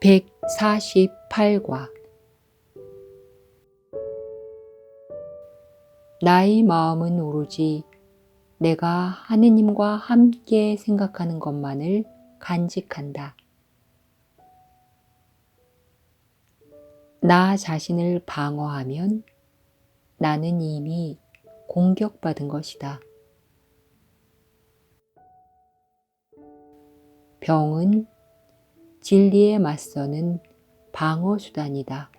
148과 나의 마음은 오로지 내가 하느님과 함께 생각하는 것만을 간직한다. 나 자신을 방어하면 나는 이미 공격받은 것이다. 병은 진리에 맞서는 방어 수단이다.